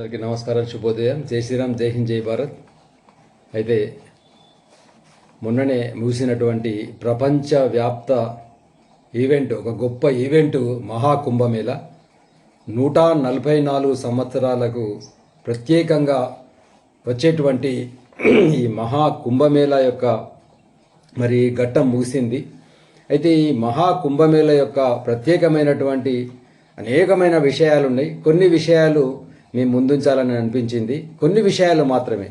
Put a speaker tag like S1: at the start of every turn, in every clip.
S1: అందరికీ నమస్కారం శుభోదయం. జై శ్రీరామ్ జై హింద్ జై భారత్. అయితే మొన్ననే ముగిసినటువంటి ప్రపంచవ్యాప్త ఈవెంట్ ఒక గొప్ప ఈవెంట్ మహాకుంభమేళ. నూట నలభై నాలుగు సంవత్సరాలకు ప్రత్యేకంగా వచ్చేటువంటి ఈ మహాకుంభమేళ యొక్క మరి ఘట్టం ముగిసింది. అయితే ఈ మహాకుంభమేళ యొక్క ప్రత్యేకమైనటువంటి అనేకమైన విషయాలు ఉన్నాయి కొన్ని విషయాలు మేము ముందుంచాలని అనిపించింది కొన్ని విషయాలు మాత్రమే.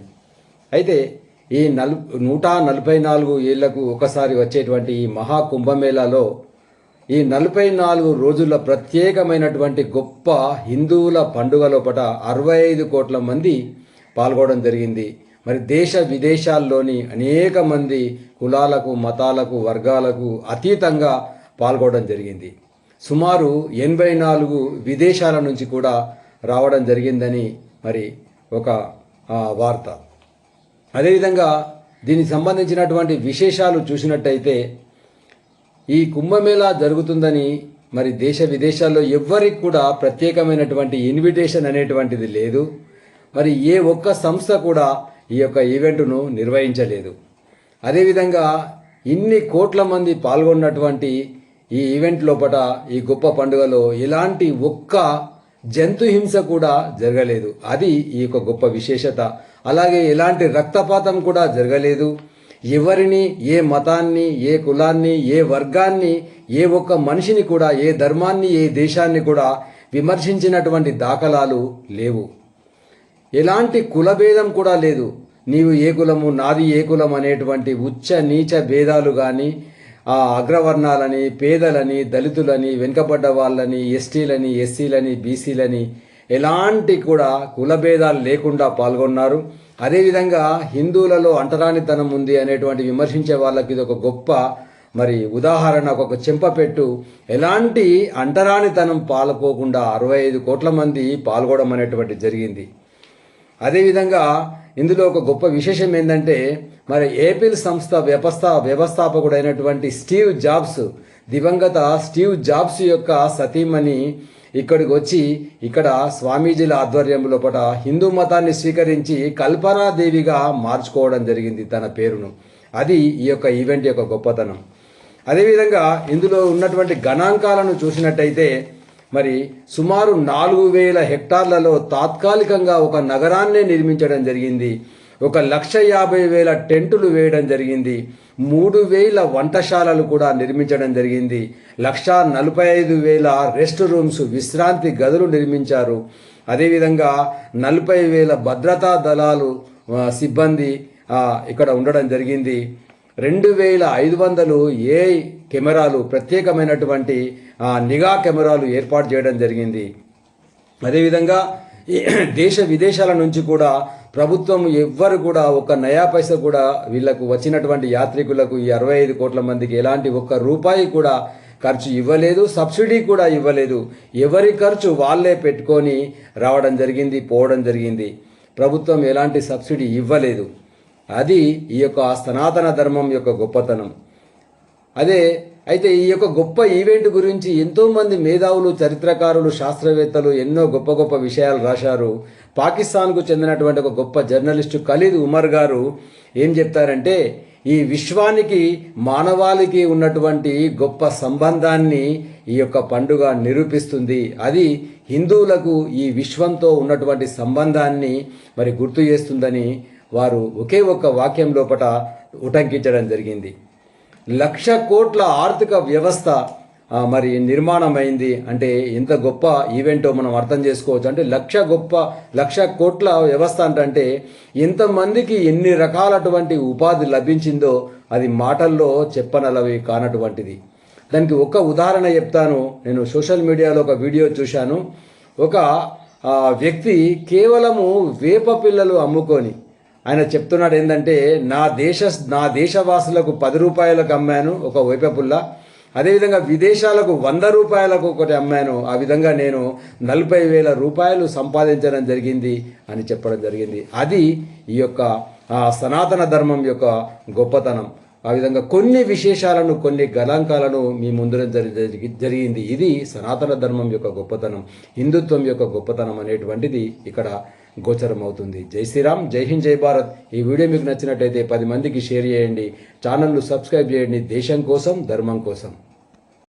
S1: అయితే ఈ నల్ నూట నలభై నాలుగు ఏళ్ళకు ఒకసారి వచ్చేటువంటి ఈ మహాకుంభమేళాలో ఈ నలభై నాలుగు రోజుల ప్రత్యేకమైనటువంటి గొప్ప హిందువుల పండుగ లోపల అరవై ఐదు కోట్ల మంది పాల్గొనడం జరిగింది. మరి దేశ విదేశాల్లోని అనేక మంది కులాలకు మతాలకు వర్గాలకు అతీతంగా పాల్గొనడం జరిగింది. సుమారు ఎనభై నాలుగు విదేశాల నుంచి కూడా రావడం జరిగిందని మరి ఒక వార్త. అదేవిధంగా దీనికి సంబంధించినటువంటి విశేషాలు చూసినట్టయితే ఈ కుంభమేళా జరుగుతుందని మరి దేశ విదేశాల్లో ఎవ్వరికి కూడా ప్రత్యేకమైనటువంటి ఇన్విటేషన్ అనేటువంటిది లేదు. మరి ఏ ఒక్క సంస్థ కూడా ఈ యొక్క ఈవెంట్ను నిర్వహించలేదు. అదేవిధంగా ఇన్ని కోట్ల మంది పాల్గొన్నటువంటి ఈ ఈవెంట్ లోపల ఈ గొప్ప పండుగలో ఎలాంటి ఒక్క జంతు హింస కూడా జరగలేదు. అది ఈ యొక్క గొప్ప విశేషత. అలాగే ఎలాంటి రక్తపాతం కూడా జరగలేదు. ఎవరిని ఏ మతాన్ని ఏ కులాన్ని ఏ వర్గాన్ని ఏ ఒక్క మనిషిని కూడా ఏ ధర్మాన్ని ఏ దేశాన్ని కూడా విమర్శించినటువంటి దాఖలాలు లేవు. ఎలాంటి కులభేదం కూడా లేదు. నీవు ఏ కులము నాది ఏ కులం అనేటువంటి ఉచ్చ నీచ భేదాలు కానీ ఆ అగ్రవర్ణాలని పేదలని దళితులని వెనుకబడ్డ వాళ్ళని ఎస్టీలని ఎస్సీలని బీసీలని ఎలాంటి కూడా కులభేదాలు లేకుండా పాల్గొన్నారు. అదేవిధంగా హిందువులలో అంటరానితనం ఉంది అనేటువంటి విమర్శించే వాళ్ళకి ఇది ఒక గొప్ప మరి ఉదాహరణ ఒక చెంపపెట్టు ఎలాంటి అంటరానితనం పాల్పోకుండా అరవై ఐదు కోట్ల మంది పాల్గొనడం అనేటువంటి జరిగింది. అదేవిధంగా ఇందులో ఒక గొప్ప విశేషం ఏంటంటే మరి ఏపిల్ సంస్థ వ్యవస్థ వ్యవస్థాపకుడైనటువంటి స్టీవ్ జాబ్స్ దివంగత స్టీవ్ జాబ్స్ యొక్క సతీమణి ఇక్కడికి వచ్చి ఇక్కడ స్వామీజీల ఆధ్వర్యంలో పట హిందూ మతాన్ని స్వీకరించి కల్పనాదేవిగా మార్చుకోవడం జరిగింది తన పేరును. అది ఈ యొక్క ఈవెంట్ యొక్క గొప్పతనం. అదేవిధంగా ఇందులో ఉన్నటువంటి గణాంకాలను చూసినట్టయితే మరి సుమారు నాలుగు వేల హెక్టార్లలో తాత్కాలికంగా ఒక నగరాన్నే నిర్మించడం జరిగింది. ఒక లక్ష యాభై వేల టెంటులు వేయడం జరిగింది. మూడు వేల వంటశాలలు కూడా నిర్మించడం జరిగింది. లక్ష నలభై ఐదు వేల రెస్ట్ రూమ్స్ విశ్రాంతి గదులు నిర్మించారు. అదేవిధంగా నలభై వేల భద్రతా దళాలు సిబ్బంది ఇక్కడ ఉండడం జరిగింది. రెండు వేల ఐదు వందలు ఏ కెమెరాలు ప్రత్యేకమైనటువంటి నిఘా కెమెరాలు ఏర్పాటు చేయడం జరిగింది. అదేవిధంగా దేశ విదేశాల నుంచి కూడా ప్రభుత్వం ఎవ్వరు కూడా ఒక నయా పైస కూడా వీళ్ళకు వచ్చినటువంటి యాత్రికులకు ఈ అరవై ఐదు కోట్ల మందికి ఎలాంటి ఒక్క రూపాయి కూడా ఖర్చు ఇవ్వలేదు సబ్సిడీ కూడా ఇవ్వలేదు. ఎవరి ఖర్చు వాళ్ళే పెట్టుకొని రావడం జరిగింది పోవడం జరిగింది. ప్రభుత్వం ఎలాంటి సబ్సిడీ ఇవ్వలేదు. అది ఈ యొక్క సనాతన ధర్మం యొక్క గొప్పతనం. అదే అయితే ఈ యొక్క గొప్ప ఈవెంట్ గురించి ఎంతోమంది మేధావులు చరిత్రకారులు శాస్త్రవేత్తలు ఎన్నో గొప్ప గొప్ప విషయాలు రాశారు. పాకిస్తాన్కు చెందినటువంటి ఒక గొప్ప జర్నలిస్టు ఖలీద్ ఉమర్ గారు ఏం చెప్తారంటే ఈ విశ్వానికి మానవాళికి ఉన్నటువంటి గొప్ప సంబంధాన్ని ఈ యొక్క పండుగ నిరూపిస్తుంది. అది హిందువులకు ఈ విశ్వంతో ఉన్నటువంటి సంబంధాన్ని మరి గుర్తు చేస్తుందని వారు ఒకే ఒక్క వాక్యం లోపట ఉటంకించడం జరిగింది. లక్ష కోట్ల ఆర్థిక వ్యవస్థ మరి నిర్మాణమైంది అంటే ఎంత గొప్ప ఈవెంటో మనం అర్థం చేసుకోవచ్చు. అంటే లక్ష గొప్ప లక్ష కోట్ల వ్యవస్థ అంటే ఎంతమందికి ఎన్ని రకాలటువంటి ఉపాధి లభించిందో అది మాటల్లో చెప్పనలవి కానటువంటిది. దానికి ఒక ఉదాహరణ చెప్తాను. నేను సోషల్ మీడియాలో ఒక వీడియో చూశాను. ఒక వ్యక్తి కేవలము వేప పిల్లలు అమ్ముకొని ఆయన చెప్తున్నాడు ఏంటంటే నా దేశ నా దేశవాసులకు పది రూపాయలకు అమ్మాను ఒక వైపపుల్ల. అదేవిధంగా విదేశాలకు వంద రూపాయలకు ఒకటి అమ్మాను. ఆ విధంగా నేను నలభై వేల రూపాయలు సంపాదించడం జరిగింది అని చెప్పడం జరిగింది. అది ఈ యొక్క సనాతన ధర్మం యొక్క గొప్పతనం. ఆ విధంగా కొన్ని విశేషాలను కొన్ని గణాంకాలను మీ ముందర జరి- జరిగి- జరిగింది. ఇది సనాతన ధర్మం యొక్క గొప్పతనం హిందుత్వం యొక్క గొప్పతనం అనేటువంటిది ఇక్కడ గోచరం అవుతుంది జై శ్రీరామ్ జై హింద్ జై భారత్. ఈ వీడియో మీకు నచ్చినట్టయితే పది మందికి షేర్ చేయండి. ఛానల్ను సబ్స్క్రైబ్ చేయండి. దేశం కోసం ధర్మం కోసం.